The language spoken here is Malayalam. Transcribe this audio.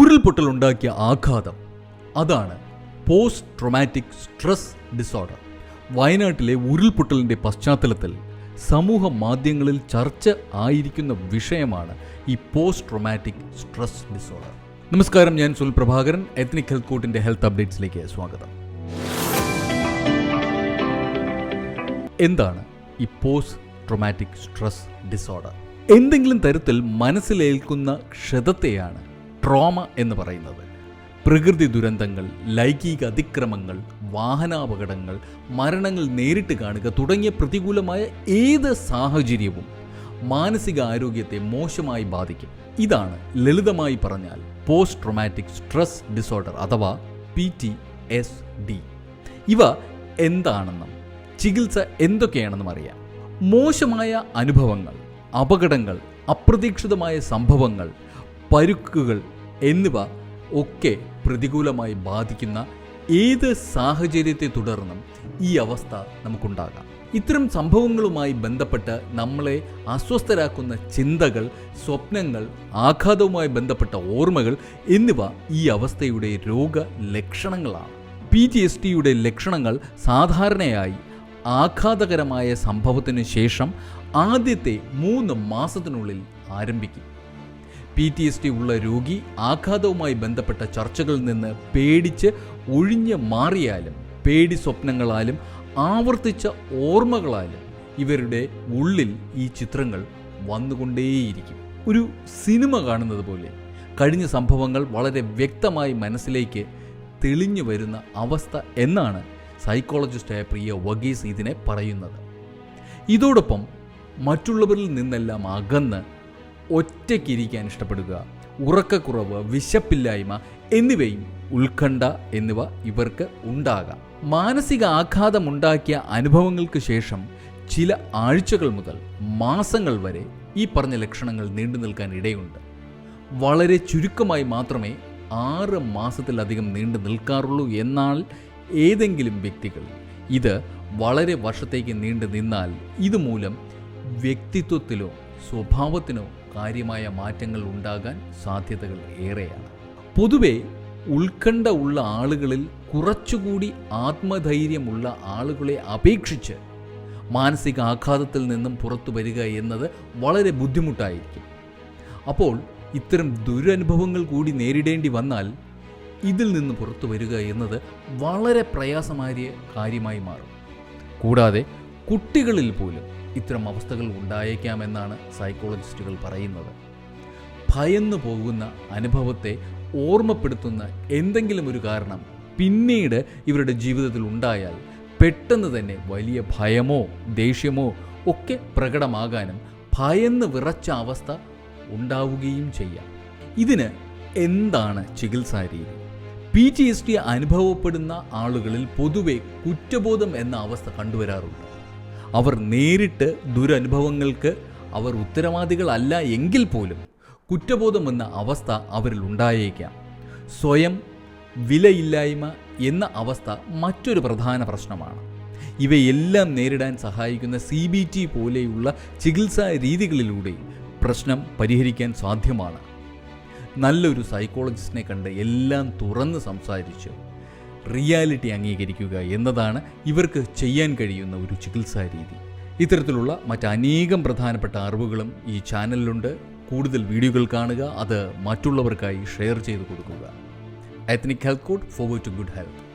ഉരുൾപൊട്ടലുണ്ടാക്കിയ ആഘാതം. അതാണ് പോസ്റ്റ് ട്രൊമാറ്റിക് സ്ട്രെസ് ഡിസോർഡർ വയനാട്ടിലെ ഉരുൾപൊട്ടലിന്റെ പശ്ചാത്തലത്തിൽ സമൂഹ മാധ്യമങ്ങളിൽ ചർച്ച ആയിരിക്കുന്ന വിഷയമാണ് ഈ പോസ്റ്റ് ട്രൊമാറ്റിക് സ്ട്രെസ് ഡിസോർഡർ നമസ്കാരം ഞാൻ സുൽ പ്രഭാകരൻ. എത്നിക് ഹെൽത്ത് കോട്ടിന്റെ ഹെൽത്ത് അപ്ഡേറ്റ്സിലേക്ക് സ്വാഗതം. എന്താണ് ഈ പോസ്റ്റ് ട്രൊമാറ്റിക് സ്ട്രെസ് ഡിസോർഡർ എന്തെങ്കിലും തരത്തിൽ മനസ്സിലേൽക്കുന്ന ക്ഷതത്തെയാണ് ട്രോമ എന്ന് പറയുന്നത്. പ്രകൃതി ദുരന്തങ്ങൾ ലൈംഗിക അതിക്രമങ്ങൾ വാഹനാപകടങ്ങൾ മരണങ്ങൾ നേരിട്ട് കാണുക തുടങ്ങിയ പ്രതികൂലമായ ഏത് സാഹചര്യവും മാനസിക ആരോഗ്യത്തെ മോശമായി ബാധിക്കും. ഇതാണ് ലളിതമായി പറഞ്ഞാൽ പോസ്റ്റ് ട്രൊമാറ്റിക് സ്ട്രെസ് ഡിസോർഡർ അഥവാ പി ടി എസ് ഡി. ഇവ എന്താണെന്നും ചികിത്സ എന്തൊക്കെയാണെന്നും അറിയാം. മോശമായ അനുഭവങ്ങൾ അപകടങ്ങൾ അപ്രതീക്ഷിതമായ സംഭവങ്ങൾ പരുക്കുകൾ എന്നിവ ഒക്കെ പ്രതികൂലമായി ബാധിക്കുന്ന ഏത് സാഹചര്യത്തെ തുടർന്നും ഈ അവസ്ഥ നമുക്കുണ്ടാകാം. ഇത്തരം സംഭവങ്ങളുമായി ബന്ധപ്പെട്ട് നമ്മളെ അസ്വസ്ഥരാക്കുന്ന ചിന്തകൾ സ്വപ്നങ്ങൾ ആഘാതവുമായി ബന്ധപ്പെട്ട ഓർമ്മകൾ എന്നിവ ഈ അവസ്ഥയുടെ രോഗ ലക്ഷണങ്ങളാണ്. പി ജി എസ് ടിയുടെ ലക്ഷണങ്ങൾ സാധാരണയായി ആഘാതകരമായ സംഭവത്തിന് ശേഷം ആദ്യത്തെ മൂന്ന് മാസത്തിനുള്ളിൽ ആരംഭിക്കും. പി ടി എസ് ടി ഉള്ള രോഗി ആഘാതവുമായി ബന്ധപ്പെട്ട ചർച്ചകളിൽ നിന്ന് പേടിച്ച് ഒഴിഞ്ഞ് മാറിയാലും പേടി സ്വപ്നങ്ങളാലും ആവർത്തിച്ച ഓർമ്മകളാലും ഇവരുടെ ഉള്ളിൽ ഈ ചിത്രങ്ങൾ വന്നുകൊണ്ടേയിരിക്കും. ഒരു സിനിമ കാണുന്നത് പോലെ കഴിഞ്ഞ സംഭവങ്ങൾ വളരെ വ്യക്തമായി മനസ്സിലേക്ക് തെളിഞ്ഞു വരുന്ന അവസ്ഥ എന്നാണ് സൈക്കോളജിസ്റ്റായ പ്രിയ വഗീസ് ഇതിനെ പറയുന്നത്. ഇതോടൊപ്പം മറ്റുള്ളവരിൽ നിന്നെല്ലാം അകന്ന് ഒറ്റയ്ക്കിരിക്കാൻ ഇഷ്ടപ്പെടുക. ഉറക്കക്കുറവ് വിശപ്പില്ലായ്മ എന്നിവയും ഉത്കണ്ഠ എന്നിവ ഇവർക്ക് ഉണ്ടാകാം. മാനസിക ആഘാതമുണ്ടാക്കിയ അനുഭവങ്ങൾക്ക് ശേഷം ചില ആഴ്ചകൾ മുതൽ മാസങ്ങൾ വരെ ഈ പറഞ്ഞ ലക്ഷണങ്ങൾ നീണ്ടു നിൽക്കാൻ ഇടയുണ്ട്. വളരെ ചുരുക്കമായി മാത്രമേ ആറ് മാസത്തിലധികം നീണ്ടു നിൽക്കാറുള്ളൂ എന്നാൽ ഏതെങ്കിലും വ്യക്തികൾ ഇത് വളരെ വർഷത്തേക്ക് നീണ്ടു നിന്നാൽ ഇതുമൂലം വ്യക്തിത്വത്തിലോ സ്വഭാവത്തിനോ കാര്യമായ മാറ്റങ്ങൾ ഉണ്ടാകാൻ സാധ്യതകൾ ഏറെയാണ്. പൊതുവെ ഉത്കണ്ഠ ഉള്ള ആളുകളിൽ കുറച്ചുകൂടി ആത്മധൈര്യമുള്ള ആളുകളെ അപേക്ഷിച്ച് മാനസിക ആഘാതത്തിൽ നിന്നും പുറത്തു വരിക എന്നത് വളരെ ബുദ്ധിമുട്ടായിരിക്കും. അപ്പോൾ ഇത്തരം ദുരനുഭവങ്ങൾ കൂടി നേരിടേണ്ടി വന്നാൽ ഇതിൽ നിന്ന് പുറത്തു വരിക എന്നത് വളരെ പ്രയാസമായ കാര്യമായി മാറും. കൂടാതെ കുട്ടികളിൽ പോലും ഇത്തരം അവസ്ഥകൾ ഉണ്ടായേക്കാമെന്നാണ് സൈക്കോളജിസ്റ്റുകൾ പറയുന്നത്. ഭയന്നു പോകുന്ന അനുഭവത്തെ ഓർമ്മപ്പെടുത്തുന്ന എന്തെങ്കിലും ഒരു കാരണം പിന്നീട് ഇവരുടെ ജീവിതത്തിൽ ഉണ്ടായാൽ പെട്ടെന്ന് തന്നെ വലിയ ഭയമോ ദേഷ്യമോ ഒക്കെ പ്രകടമാകാനും ഭയന്ന് വിറച്ച അവസ്ഥ ഉണ്ടാവുകയും ചെയ്യാം. ഇതിന് എന്താണ് ചികിത്സാ രീതി? പി ടി എസ് ടി അനുഭവപ്പെടുന്ന ആളുകളിൽ പൊതുവെ കുറ്റബോധം എന്ന അവസ്ഥ കണ്ടുവരാറുണ്ട്? അവർ നേരിട്ട് ദുരനുഭവങ്ങൾക്ക് അവർ ഉത്തരവാദികളല്ല എങ്കിൽ പോലും കുറ്റബോധം എന്ന അവസ്ഥ അവരിൽ ഉണ്ടായേക്കാം. സ്വയം വിലയില്ലായ്മ എന്ന അവസ്ഥ മറ്റൊരു പ്രധാന പ്രശ്നമാണ്. ഇവയെല്ലാം നേരിടാൻ സഹായിക്കുന്ന സി ബി ടി പോലെയുള്ള ചികിത്സാ രീതികളിലൂടെ പ്രശ്നം പരിഹരിക്കാൻ സാധ്യമാണ്. നല്ലൊരു സൈക്കോളജിസ്റ്റിനെ കണ്ട് എല്ലാം തുറന്ന് സംസാരിച്ച്. റിയാലിറ്റി അംഗീകരിക്കുക എന്നതാണ് ഇവർക്ക് ചെയ്യാൻ കഴിയുന്ന ഒരു ചികിത്സാ രീതി. ഇത്തരത്തിലുള്ള മറ്റനേകം പ്രധാനപ്പെട്ട അറിവുകളും ഈ ചാനലിലുണ്ട്. കൂടുതൽ വീഡിയോകൾ കാണുക അത് മറ്റുള്ളവർക്കായി ഷെയർ ചെയ്ത് കൊടുക്കുക. Ethnic health code forward to good health